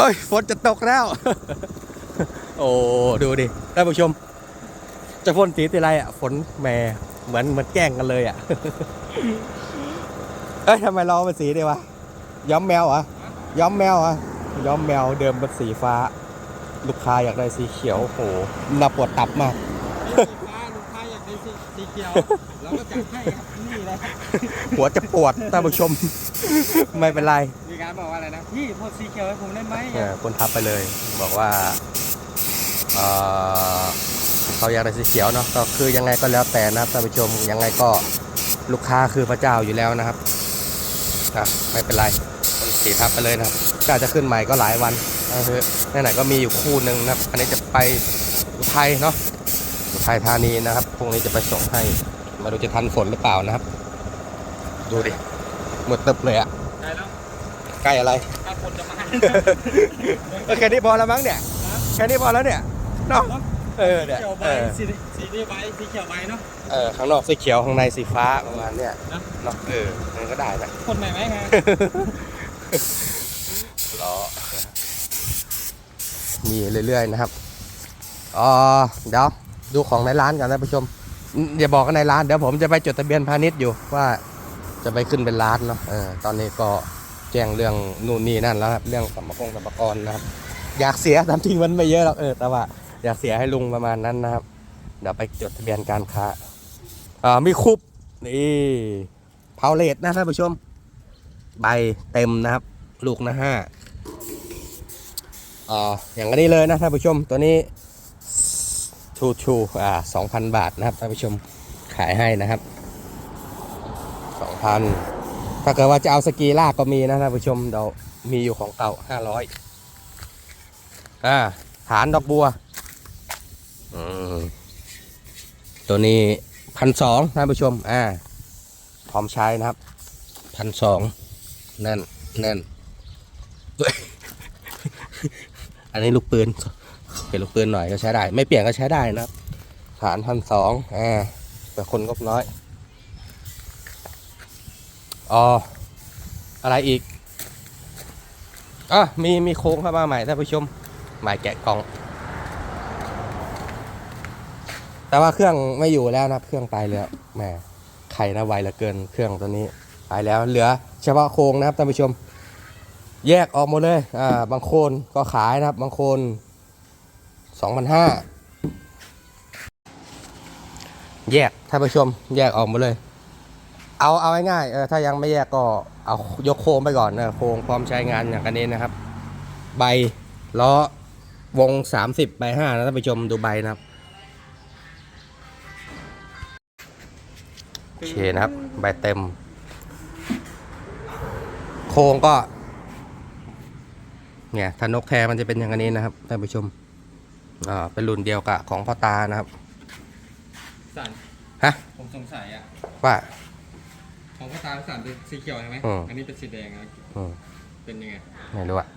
เอ้ยฝนจะตกแล้ว โอ้ดูดิท่านผู้ชม จะฝนสีทีไรอะฝนแหมเหมือนเหมือนแกล้งกันเลยอะ เอ้ยทำไมเราเป็นสีดีวะย้อมแมวเหรอย้อมแมวเหรอย้อมแมวเดิมเป็นสีฟ้า ลูกค้าอยากได้สีเขียวโอ้โหน่าปวดตับมาก สีฟ้าลูกค้าอยากได้สีสี เขียวเราก็จัดให้ครับนี่เลยครับหัวจะปวดท่านผู้ชม ไม่เป็นไรมีการบอกว่าอะไรนะพี่พดสีเขียวให้ผมได้ไหมเออคนทับไปเลย บอกว่าเอ่อเขาอยากได้สีเขียวเนาะก็คือยังไงก็แล้วแต่นะครับท่านผู้ชมยังไงก็ลูกค้าคือพระเจ้าอยู่แล้วนะครับอะไม่เป็นไรคนสีทับไปเลยนะครับก็จะขึ้นใหม่ก็หลายวันนะคือไหนๆก็มีอยู่คู่หนึ่งนะครับ อันนี้จะไปอุทัยเนาะ อุทัยธานีนะครับพรุ่งนี้จะไปส่งให้ไมาดูจะทันฝนหรือเปล่านะครับ ดูดิหมดตึบเลยอะใช่แล้วใกล้อะไรถ้าคนจะมาเออแค่นี้พอแล้วมั้งเนี่ยแค่นี้พอแล้วเนี่ยเนาะเออเนี่ยเขียวใบเออสีสีนี่ใบสีเขียวใบเนาะเออข้างนอกสีเขียวข้างในสีฟ้าประมาณเนี่ยนะเนาะเออมันก็ได้นะคนใหม่ไหมฮะล้อมีเรื่อยๆนะครับอ๋อเดี๋ยว ดูของในร้านก่อนนะผู้ชมอย่าบอกกันในร้านเดี๋ยวผมจะไปจดทะเบียนพาณิชย์อยู่ว่าจะไปขึ้นเป็นร้านเนาะเออตอนนี้ก็แจ้งเรื่องนู่นนี่นั่นแล้วครับเรื่องสัมปกงสัมปกรนะครับ อยากเสียตามจริงมันไม่เยอะหรอกเออแต่ว่าอยากเสียให้ลุงประมาณนั้นนะครับ เดี๋ยวไปจดทะเบียนการค้าอ่ามีคุบนี่เพาเลตนะท่านผู้ชม ใบเต็มนะครับ ลูกนะห้าอ่าอย่างนี้เลยนะท่านผู้ชมตัวนี้ ชูชูอ่าสองพันบาทนะครับท่านผู้ชมขายให้นะครับสองพันถ้าเกิดว่าจะเอาสกีลากก็มีนะท่านผู้ชมเรามีอยู่ของเก่าห้าร้อยอ่าฐานดอกบัวตัวนี้พันสองท่านผู้ชมอ่าพร้อมใช้นะครับพันสองแน่นแน่นอันนี้ลูกปืน เปลี่ยนลูกปืนหน่อยก็ใช้ได้ ไม่เปลี่ยนก็ใช้ได้นะครับ ฐานพันสองอ่าแต่คนงบน้อยอ๋ออะไรอีกอะมีมีโค้งเข้ามาใหม่ท่านผู้ชมหม่แกะกล่อง แต่ว่าเครื่องไม่อยู่แล้วนะเครื่องไปแล้วแหมไข่นะไวเหลือเกินเครื่องตัวนี้ไปแล้ว เหลือเฉพาะโครงนะครับท่านผู้ชม แยกออกหมดเลยอ่าบางคนก็ขายนะครับ บางคน สองพันห้าแยกท่านผู้ชม แยกออกมดเลย เอาเอาง่ายๆเออถ้ายังไม่แยกก็เอายกโครงไปก่อนนะโครงพร้อมใช้งานอย่างกันนี้นะครับ ใบล้อวง 30ใบ5นะท่านผู้ชมดูใบนะครับโอเคนะครับ ใบเต็ม โครงก็เนี่ยถ้านกแท้มันจะเป็นอย่างนี้นะครับท่านผู้ชม อ่าเป็นรุ่นเดียวกับของพ่อตานะครับ สันฮะ ผมสงสัยอะ ว่า ของพ่อตาสันเป็นสีเขียวใช่ไหมอืม อันนี้เป็นสีแดงอะอืมเป็นยังไง ไม่รู้อะ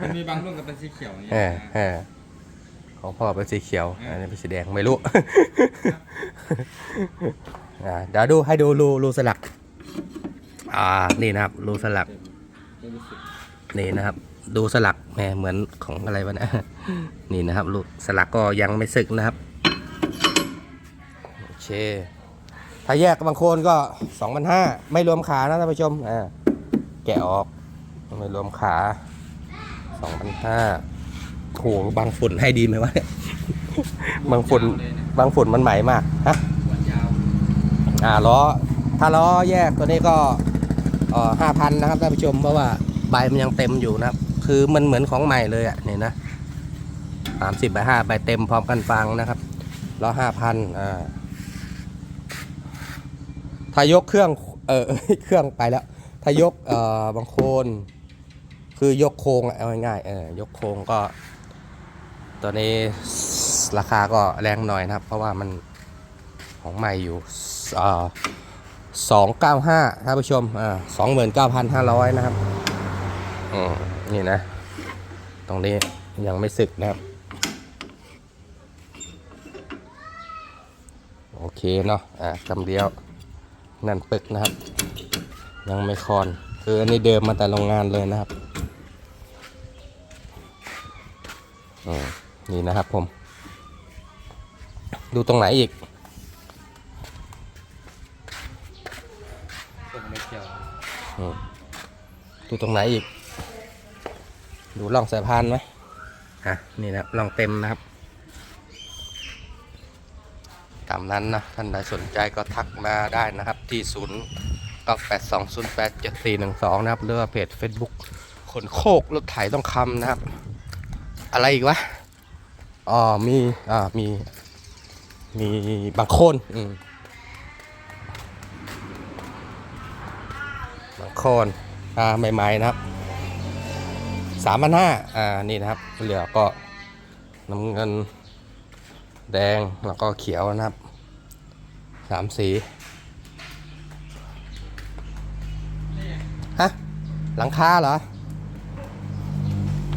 มันมีบางรุ่นก็เป็นสีเขียวอย่างเงี้เอยอเออของพ่อเป็นสีเขียว อันนี้เป็นสีแดงไม่รู้ อ่าเดี๋ยวดูให้ดูรูรูสลัก อ่า นี่นะครับรูสลักไม่รู้สึก นี่นะครับ ดูสลักแหมเหมือนของอะไรวะเนะนี่นะครับลูกสลักก็ยังไม่สึกนะครับโอเคถ้าแยกบางโคนก็สองพันห้าไม่รวมขานะท่านผู้ชมอ่าแกะออกไม่รวมขาสองพันห้าโหบางฝุ่นให้ดีไหมวะเนี่ยบางฝุ่นยาวเลยนะบางฝุ่นมันใหม่มากฮะหัวยาวอ่าล้อถ้าล้อแยกตัวนี้ก็เอ่อห้าพันนะครับท่านผู้ชมเพราะว่า ใบมันยังเต็มอยู่นะครับ คือมันเหมือนของใหม่เลยอะเนี่ยนะสามสิบใบห้าใบเต็มพร้อมกันฟังนะครับล้อห้าพันอ่าถ้ายกเครื่องเออเครื่องไปแล้ว ถ้ายกเอ่อบางโคนคือยกโครงเอาง่ายๆเออยกโครงก็ตัวนี้ราคาก็แรงหน่อยนะครับ เพราะว่ามันของใหม่อยู่สองเก้าห้าท่านผู้ชมอ่าสองหมื่นเก้าพันห้าร้อยนะครับ นี่นะ ตรงนี้ยังไม่สึกนะครับ โอเคเนาะ อ่ากำเดียว นั่นปึกนะครับ ยังไม่คอน คืออันนี้เดิมมาแต่โรงงานเลยนะครับอืมนี่นะครับผม ดูตรงไหนอีกผมไม่เกี่ยวอืมดูตรงไหนอีก ดูร่องสายพานไหมอะนี่นะครับร่องเต็มนะครับตามนั้นนะท่านใดสนใจก็ทักมาได้นะครับที่ศูนย์ก็แปดสองศูนย์แปดเจ็ดสี่หนึ่งสองนะครับหรือว่าเพจ Facebook ขนโคกรถไถต้องคำนะครับ อะไรอีกวะอ๋อมีอ่ามี มีบางโคนอืมบางโคนอ่าใหม่ๆนะครับ สามพันห้าอ่า นี่นะครับเหลือก็น้ำเงินแดงแล้วก็เขียวนะครับสามสีฮะหลังคาเหรอ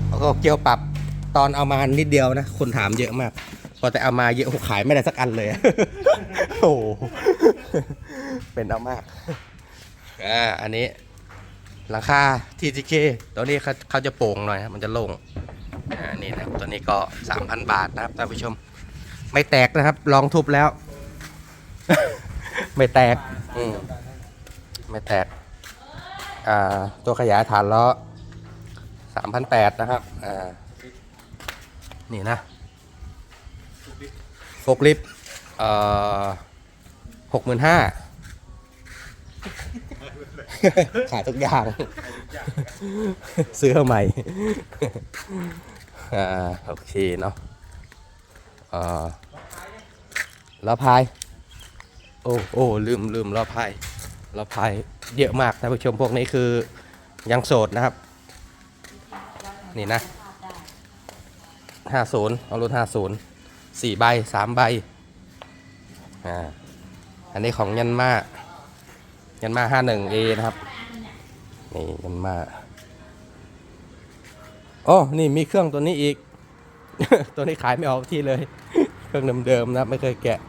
แล้วก็เกี่ยวปรับตอนเอามานิดเดียวนะ คนถามเยอะมาก พอแต่เอามาเยอะขายไม่ได้สักอันเลย โอ้โหเป็นเอามาก อ่า อันนี้ หลังคา TTK ตัวนี้เขาเขาจะโป่งหน่อยครับมันจะโล่งอ่านี่นะครับตัวนี้ก็ 3,000 บาทนะครับท่านผู้ชม ไม่แตกนะครับ ลองทุบแล้ว ไม่แตกอืมไม่แตกอ่าตัวขยายฐานล้อสามพันแปดนะครับอ่านี่นะโฟกลิฟต์เอ่อหกหมื่นห้า ขายทุกอย่าง ซื้อเอาใหม่ อ่า โอเคเนาะอ่าล้อพาย โอ้โอ้ลืมลืมล้อพายล้อพายเยอะมากท่านผู้ชมพวกนี้คือยังโสดนะครับ นี่นะห้าศูนย์เอารุ่นห้าศูนย์สี่ใบสามใบ อ่า อันนี้ของยันมา ยันมาห้าหนึ่งเอนะครับ นี่ยันมาโอ้นี่มีเครื่องตัวนี้อีก ตัวนี้ขายไม่ออกที่เลย เครื่องเดิมๆนะครับไม่เคยแกะ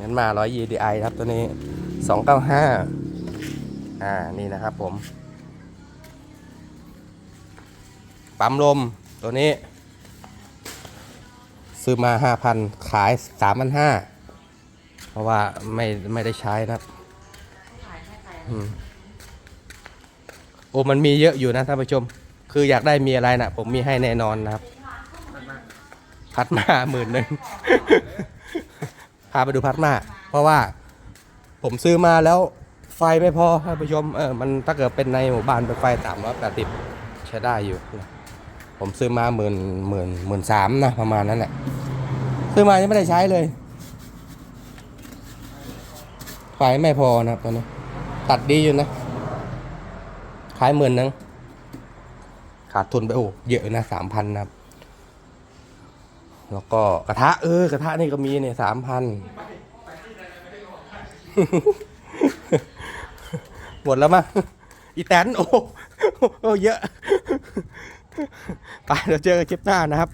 งั้นมา100 EDI ครับตัวนี้ 295 อ่า นี่นะครับผม ปั๊มลมตัวนี้ ซื้อมา 5,000 ขาย 3,500 เพราะว่าไม่ไม่ได้ใช้นะครับ โอ้มันมีเยอะอยู่นะท่านผู้ชม คืออยากได้มีอะไรนะผมมีให้แน่นอนนะครับ พัดมาหมื่นหนึ่งพาไปดูพัดมา เพราะว่าผมซื้อมาแล้วไฟไม่พอท่านผู้ชมเออมันถ้าเกิดเป็นในหมู่บ้านเป็นไฟสามร้อยแปดสิบใช้ได้อยู่ผมซื้อมาหมื่นหมื่นหมื่นสามนะประมาณนั้นแหละซื้อมายังไม่ได้ใช้เลยไฟไม่พอนะครับตอนนี้ ตัดดีอยู่นะ ขายหมื่นนึงขาดทุนไปโอ้เยอะนะสามพันนะครับ แล้วก็กระทะเออกระทะนี่ก็มีเนี่ยสามพันหมดแล้วมั้งอีแตนโอ้โหโอ้เยอะ ไปเดี๋ยวเจอกันคลิปหน้านะครับ